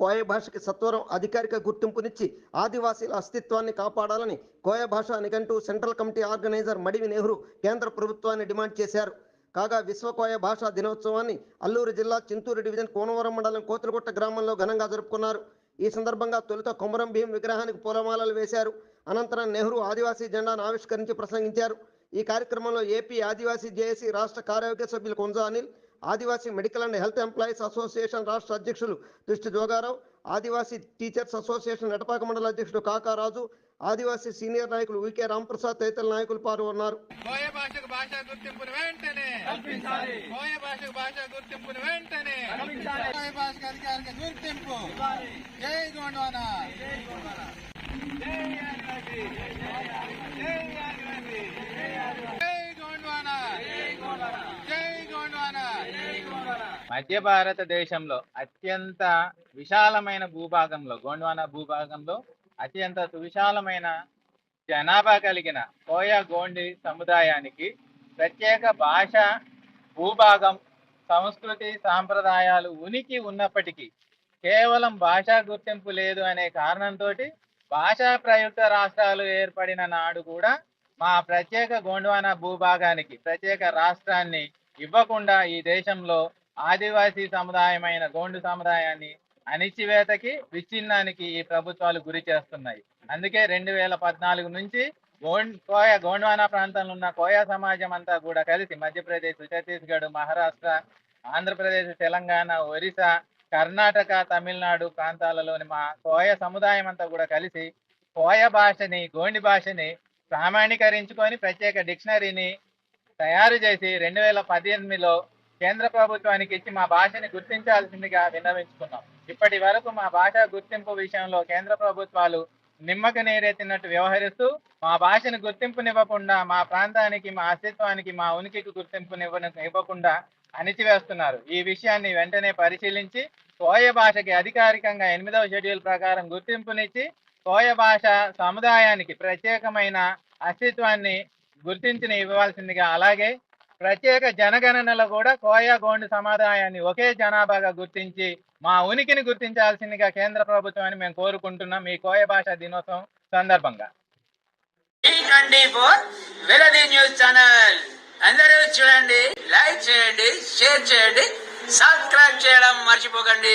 కోయ భాషకి సత్వరం అధికారిక గుర్తింపునిచ్చి ఆదివాసీల అస్తిత్వాన్ని కాపాడాలని కోయ భాష నిఘంటు central committee organiser Madivi Nehru కేంద్ర ప్రభుత్వాన్ని డిమాండ్ చేశారు. కాగా విశ్వకోయ భాషా దినోత్సవాన్ని అల్లూరు జిల్లా చింతూరు డివిజన్ కోనవరం మండలం కోతులగుట్ట గ్రామంలో ఘనంగా జరుపుకున్నారు. ఈ సందర్భంగా తొలుత కొమరం భీం విగ్రహానికి పూలమాలలు వేశారు. అనంతరం నెహ్రూ ఆదివాసీ జెండాను ఆవిష్కరించి ప్రసంగించారు. ఈ కార్యక్రమంలో ఏపీ ఆదివాసీ జేఏసీ రాష్ట్ర కార్యవర్గ సభ్యులు Konja Anil Adivasi medical and health employees association రాష్ట్ర అధ్యక్షులు దృష్టి జోగారావు ఆదివాసీ టీచర్స్ అసోసియేషన్ ఎటపాక మండల అధ్యక్షుడు కాకారాజు ఆదివాసీ సీనియర్ నాయకులు వికే రాంప్రసాద్ తదితర నాయకులు పాల్గొన్నారు. కోయ భాషకు భాషా గుర్తింపును వెంటనే. కోయ భాషకు భాషా గుర్తింపును వెంటనే. కోయ భాషకు అధికారిక గుర్తింపు. జై గోండ్వానా జై ఆదివాసీ జై ఆదివాసీ జై గోండ్వానా జై గోండ్వానా మధ్య భారతదేశంలో అత్యంత విశాలమైన భూభాగంలో గోండ్వానా భూభాగంలో అత్యంత సువిశాలమైన జనాభా కలిగిన కోయా గోండి సముదాయానికి ప్రత్యేక భాష భూభాగం సంస్కృతి సాంప్రదాయాలు ఉనికి ఉన్నప్పటికీ కేవలం భాషా గుర్తింపు లేదు అనే కారణంతో భాషా ప్రయుక్త రాష్ట్రాలు ఏర్పడిన నాడు కూడా మా ప్రత్యేక గోండ్వానా భూభాగానికి ప్రత్యేక రాష్ట్రాన్ని ఇవ్వకుండా ఈ దేశంలో ఆదివాసీ సముదాయమైన గోండు సముదాయాన్ని అణిచివేతకి విచ్ఛిన్నానికి ఈ ప్రభుత్వాలు గురి చేస్తున్నాయి. అందుకే రెండు వేల పద్నాలుగు నుంచి గోండ్ కోయ గోండ్వానా ప్రాంతంలో ఉన్న కోయ సమాజం అంతా కూడా కలిసి మధ్యప్రదేశ్ ఛత్తీస్గఢ్ మహారాష్ట్ర ఆంధ్రప్రదేశ్ తెలంగాణ ఒరిస్సా కర్ణాటక తమిళనాడు ప్రాంతాలలోని మా కోయ సముదాయం అంతా కూడా కలిసి కోయ భాషని గోండి భాషని ప్రామాణీకరించుకొని ప్రత్యేక డిక్షనరీని తయారు చేసి రెండు వేల పద్దెనిమిదిలో కేంద్ర ప్రభుత్వానికి ఇచ్చి మా భాషని గుర్తించాల్సిందిగా విన్నవించుకున్నాం. ఇప్పటి వరకు మా భాష గుర్తింపు విషయంలో కేంద్ర ప్రభుత్వాలు నిమ్మక నేరెత్తినట్టు వ్యవహరిస్తూ మా భాషను గుర్తింపునివ్వకుండా మా ప్రాంతానికి మా అస్తిత్వానికి మా ఉనికికి గుర్తింపునివ్వ ఇవ్వకుండా అణిచివేస్తున్నారు. ఈ విషయాన్ని వెంటనే పరిశీలించి కోయ భాషకి అధికారికంగా ఎనిమిదవ షెడ్యూల్ ప్రకారం గుర్తింపునిచ్చి కోయ భాష సముదాయానికి ప్రత్యేకమైన అస్తిత్వాన్ని గుర్తించిన ఇవ్వాల్సిందిగా అలాగే ప్రత్యేక జనగణనలో కూడా కోయా గోండు సమాదాయాన్ని ఒకే జనాభాగా గుర్తించి మా ఉనికిని గుర్తించాల్సిందిగా కేంద్ర ప్రభుత్వాన్ని మేము కోరుకుంటున్నాం ఈ కోయ భాష దినోత్సవం సందర్భంగా. News channel. అందరూ చూడండి లైక్ చేయండి షేర్ చేయండి సబ్స్క్రైబ్ చేయడం మర్చిపోకండి.